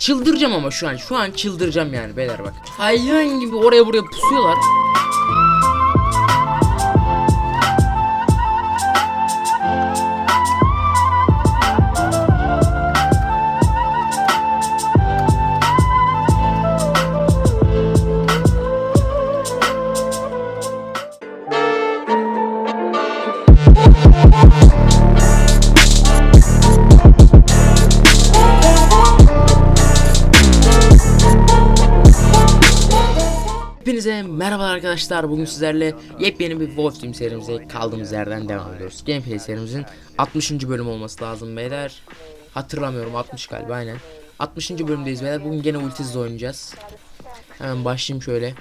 Çıldıracağım ama şu an. Şu an çıldıracağım yani beyler bak. Hayvan gibi oraya buraya pusuyorlar. Arkadaşlar. Bugün sizlerle yepyeni bir Wolf Team serimize kaldığımız yerden devam ediyoruz. Gameplay serimizin 60. bölüm olması lazım beyler. Hatırlamıyorum 60 galiba aynen. 60. bölümdeyiz beyler. Bugün gene ultisiz oynayacağız. Hemen başlayayım şöyle.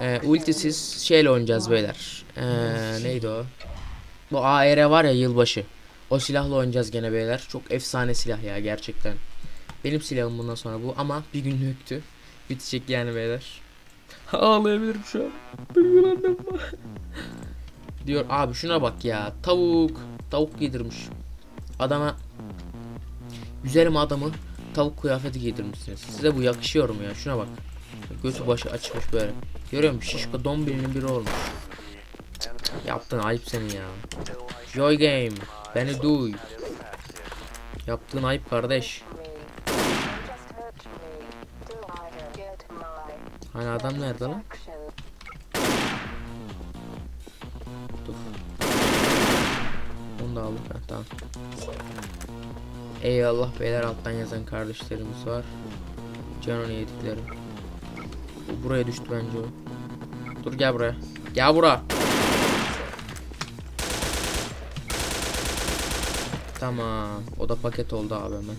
Ee, ultisiz şeyle oynayacağız beyler. Ee, neydi o? Bu AR var ya yılbaşı. O silahla oynayacağız gene beyler. Çok efsane silah ya gerçekten. Benim silahım bundan sonra bu ama bir günlüktü. Bitecek yani beyler. Ağlayabilirim şu an. Duygulandım. Diyor abi şuna bak ya. Tavuk. Tavuk giydirmiş. Adama Güzelim adamı tavuk kıyafeti giydirmişsiniz. Size bu yakışıyor mu ya? Şuna bak. Götü başı açmış böyle. Görüyor musun? Şişko dombilinin biri olmuş. Yaptın ayıp senin ya. Joy Game. Beni duy. Yaptığın ayıp kardeş. Hani adam nerede lan? Dur. Onu da aldım ben tamam. Eyvallah beyler alttan yazan kardeşlerimiz var. Canını yediklerim. Bu buraya düştü bence o. Dur gel buraya. Gel buraya. Tamam. O da paket oldu abi hemen.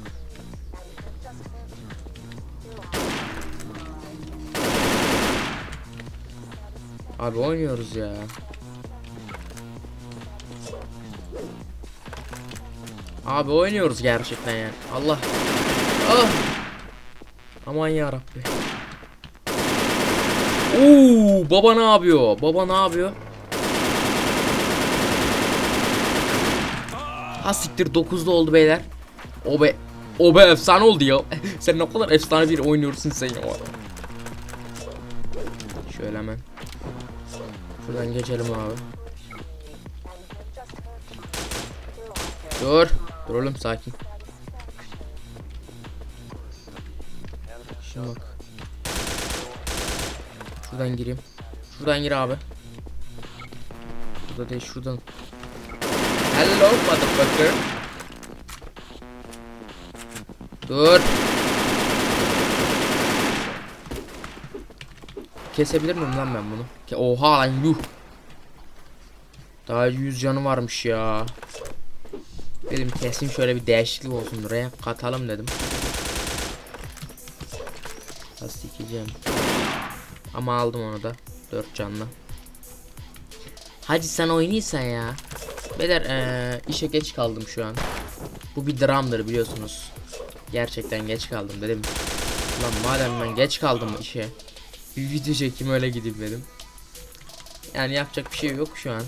Abi oynuyoruz ya. Abi oynuyoruz gerçekten yani. Allah. Ah. Aman ya Rabbi. Oo, baba ne yapıyor? Baba ne yapıyor? Ha siktir 9'da oldu beyler. O be o be efsane oldu ya. sen ne kadar efsane bir oynuyorsun sen ya. Şöyle hemen. Şuradan geçelim abi. Dur. Dur oğlum sakin. Şimdi bak. Şuradan gireyim. Şuradan gir abi. Burada değil şuradan. Hello motherfucker. Dur. Kesebilir miyim lan ben bunu? Oha lan yuh. Daha 100 canı varmış ya. Dedim kesin şöyle bir değişiklik olsun buraya katalım dedim. Nasıl sikeceğim. Ama aldım onu da. 4 canlı. Hadi sen oynaysan ya. Beyler eee, işe geç kaldım şu an. Bu bir dramdır biliyorsunuz. Gerçekten geç kaldım dedim. Ulan madem ben geç kaldım işe. Bir video çekeyim öyle gideyim dedim. Yani yapacak bir şey yok şu an.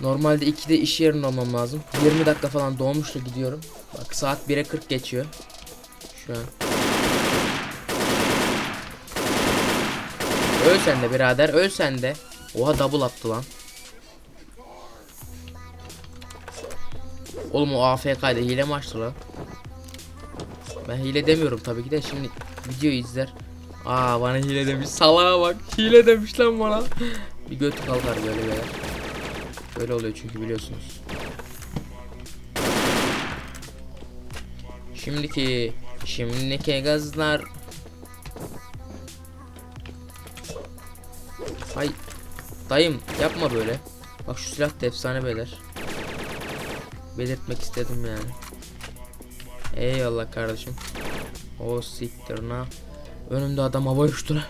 Normalde 2'de iş yerinde olmam lazım. 20 dakika falan doğmuşla gidiyorum. Bak saat 1'e 40 geçiyor. Şu an. Öl sen de birader öl sen de. Oha double attı lan. Oğlum o AFK'da hile mi açtı lan? Ben hile demiyorum tabii ki de şimdi videoyu izler. Aa bana hile demiş. Salağa bak. Hile demiş lan bana. Bir götü kalkar böyle böyle. Böyle oluyor çünkü biliyorsunuz. Şimdiki şimdiki gazlar Hay dayım yapma böyle. Bak şu silah da efsane beyler. Belirtmek istedim yani. Eyvallah kardeşim. O siktir na. Önümde adam hava uçtu la.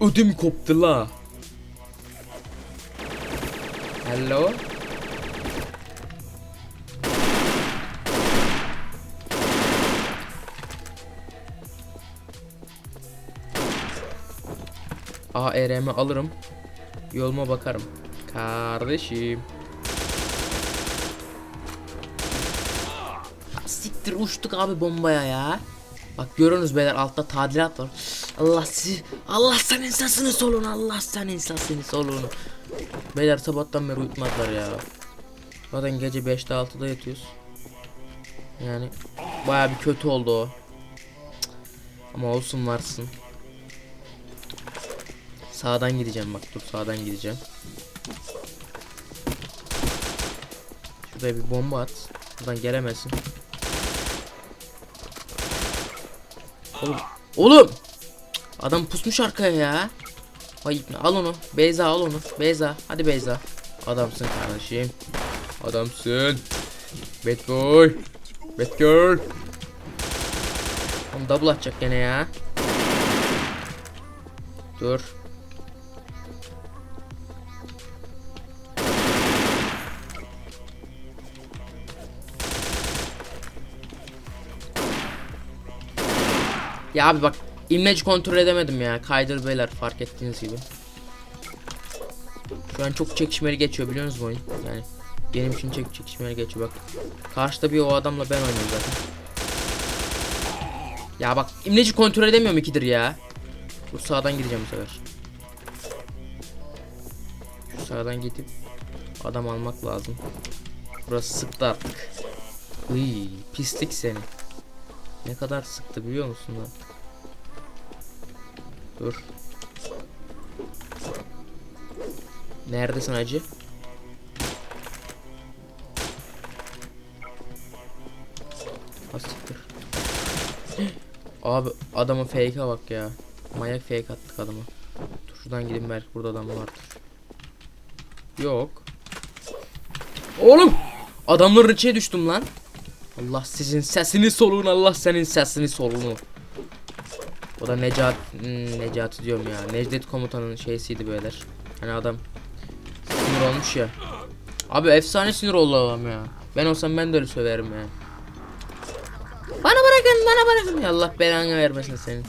Ödüm koptu la. Hello. ARM'i alırım. Yoluma bakarım. Kardeşim. Siktir uçtuk abi bombaya ya. Bak görüyorsunuz beyler altta tadilat var. Allah sizi Allah senin sesini solun Allah senin sesini solun. Beyler sabahtan beri uyutmadılar ya. Zaten gece 5'te 6'da yatıyoruz. Yani baya bir kötü oldu o. Ama olsun varsın. Sağdan gideceğim bak dur sağdan gideceğim. Şuraya bir bomba at. Buradan gelemezsin. Oğlum. Oğlum. Adam pusmuş arkaya ya. Vay. Al onu. Beyza al onu. Beyza. Hadi Beyza. Adamsın kardeşim. Adamsın. Bad boy. Bad girl. Oğlum double atacak gene ya. Dur. Ya abi bak imleci kontrol edemedim ya. Kaydır beyler fark ettiğiniz gibi. Şu an çok çekişmeli geçiyor biliyor musunuz bu oyun? Yani benim için çek çekişmeli geçiyor bak. Karşıda bir o adamla ben oynuyorum zaten. Ya bak imleci kontrol edemiyorum ikidir ya. Bu sağdan gideceğim bu sefer. Şu sağdan gidip adam almak lazım. Burası sıktı artık. Iy, pislik seni. Ne kadar sıktı biliyor musun lan? Dur. Neredesin acı? Hastiktir. Abi adamın fake'e bak ya. Manyak fake attık adama. Dur şuradan gidin belki burada adam vardır. Yok. Oğlum! Adamların içine düştüm lan. Allah sizin sesini soluğun Allah senin sesini soluğunu. O da Necat hmm, Necati diyorum ya. Necdet komutanın şeysiydi beyler. Hani adam sinir olmuş ya. Abi efsane sinir oldu adam ya. Ben olsam ben de öyle söverim ya. Bana bırakın bana bırakın ya Allah belanı vermesin senin.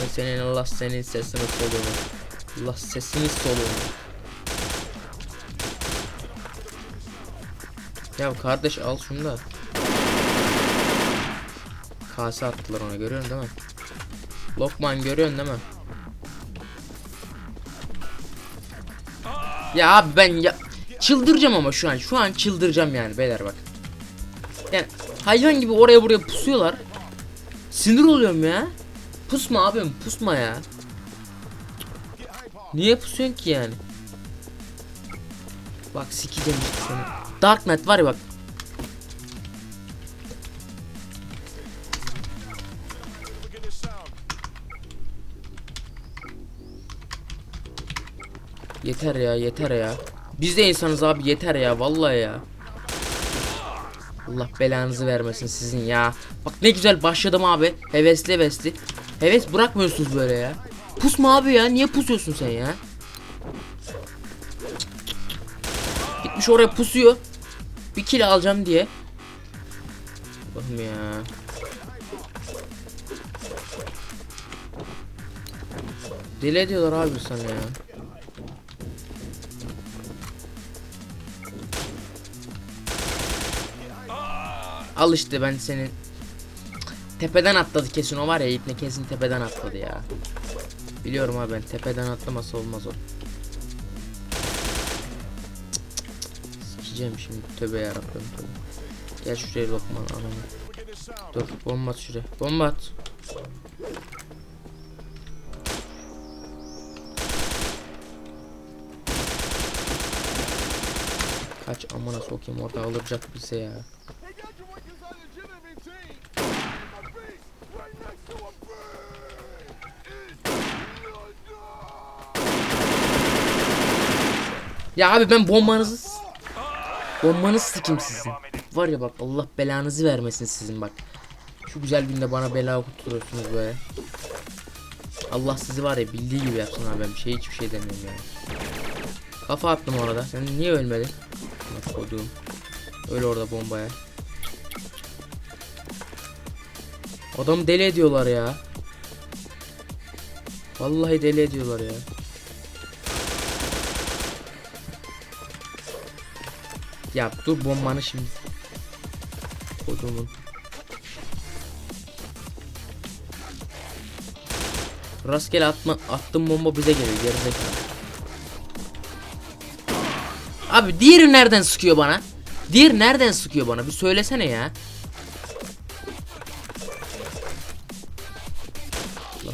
Ben senin Allah senin sesini soluğunu. Allah sesini soluğunu. Ya kardeş al şunu da. Kase attılar ona görüyorsun değil mi? Lokman görüyorsun değil mi? Ya abi ben ya çıldıracağım ama şu an şu an çıldıracağım yani beyler bak. Yani hayvan gibi oraya buraya pusuyorlar. Sinir oluyorum ya. Pusma abim pusma ya. Niye pusuyorsun ki yani? Bak sikeceğim seni. Dark Knight var ya bak. Yeter ya yeter ya. Biz de insanız abi yeter ya vallahi ya. Allah belanızı vermesin sizin ya. Bak ne güzel başladım abi. Hevesli hevesli. Heves bırakmıyorsunuz böyle ya. Pusma abi ya. Niye pusuyorsun sen ya? Gitmiş oraya pusuyor. Bir kill alacağım diye. Bakın ya. Deli ediyorlar abi sana ya. Al işte ben senin Tepeden atladı kesin o var ya ipne kesin tepeden atladı ya. Biliyorum abi ben tepeden atlaması olmaz o. Sikeceğim şimdi tövbe yarabbim tövbe. Gel şuraya lokman ananı. Dur bomba at şuraya. Bomba at. Kaç amına sokayım orada alacak bize ya. Ya abi ben bombanızı Bombanızı sikim sizin. Var ya bak Allah belanızı vermesin sizin bak. Şu güzel günde bana bela okutuyorsunuz böyle. Allah sizi var ya bildiği gibi yapsın abi ben bir şey hiçbir şey demiyorum yani. Kafa attım orada. Sen niye ölmedin? Bak koduğum. Öyle orada bombaya. Adam deli ediyorlar ya. Vallahi deli ediyorlar ya. Ya dur bombanı şimdi. Kodumun. Rastgele atma, attım bomba bize geliyor gerizekalı. Abi diğeri nereden sıkıyor bana? Diğeri nereden sıkıyor bana? Bir söylesene ya.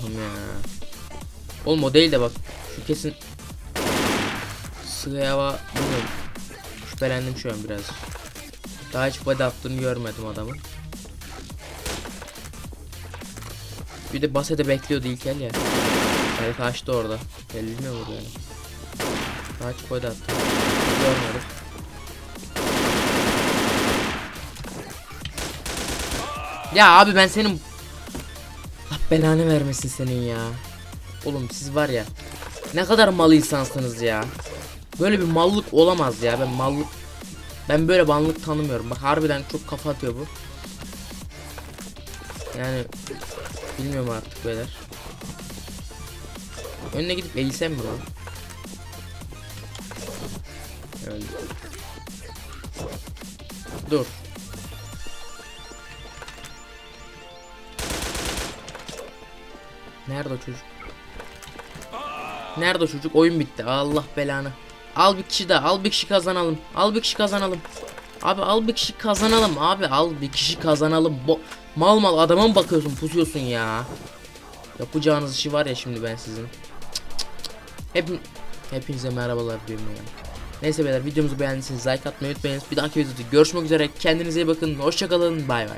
Allah'ım ya. Oğlum o değil de bak. Şu kesin Sıyava bilmiyorum. Şüphelendim şu an biraz. Daha hiç body attığını görmedim adamın. Bir de basede bekliyordu ilk el ya. Yani kaçtı orada. Belli mi vurdu yani. Daha hiç body attı. Görmedim. Ya abi ben senin belanı vermesin senin ya. Oğlum siz var ya ne kadar mal insansınız ya. Böyle bir mallık olamaz ya. Ben mallık ben böyle mallık tanımıyorum. Bak harbiden çok kafa atıyor bu. Yani bilmiyorum artık beyler. Önüne gidip eğilsem mi lan? Öyle. Dur. Nerede o çocuk? Nerede o çocuk? Oyun bitti. Allah belanı. Al bir kişi daha. Al bir kişi kazanalım. Al bir kişi kazanalım. Abi al bir kişi kazanalım. Abi al bir kişi kazanalım. Bo mal mal adama mı bakıyorsun? Pusuyorsun ya. Yapacağınız işi var ya şimdi ben sizin. Hep hepinize merhabalar diyorum ya. Neyse beyler videomuzu beğendiyseniz like atmayı unutmayın. Bir dahaki videoda görüşmek üzere. Kendinize iyi bakın. Hoşçakalın. Bay bay.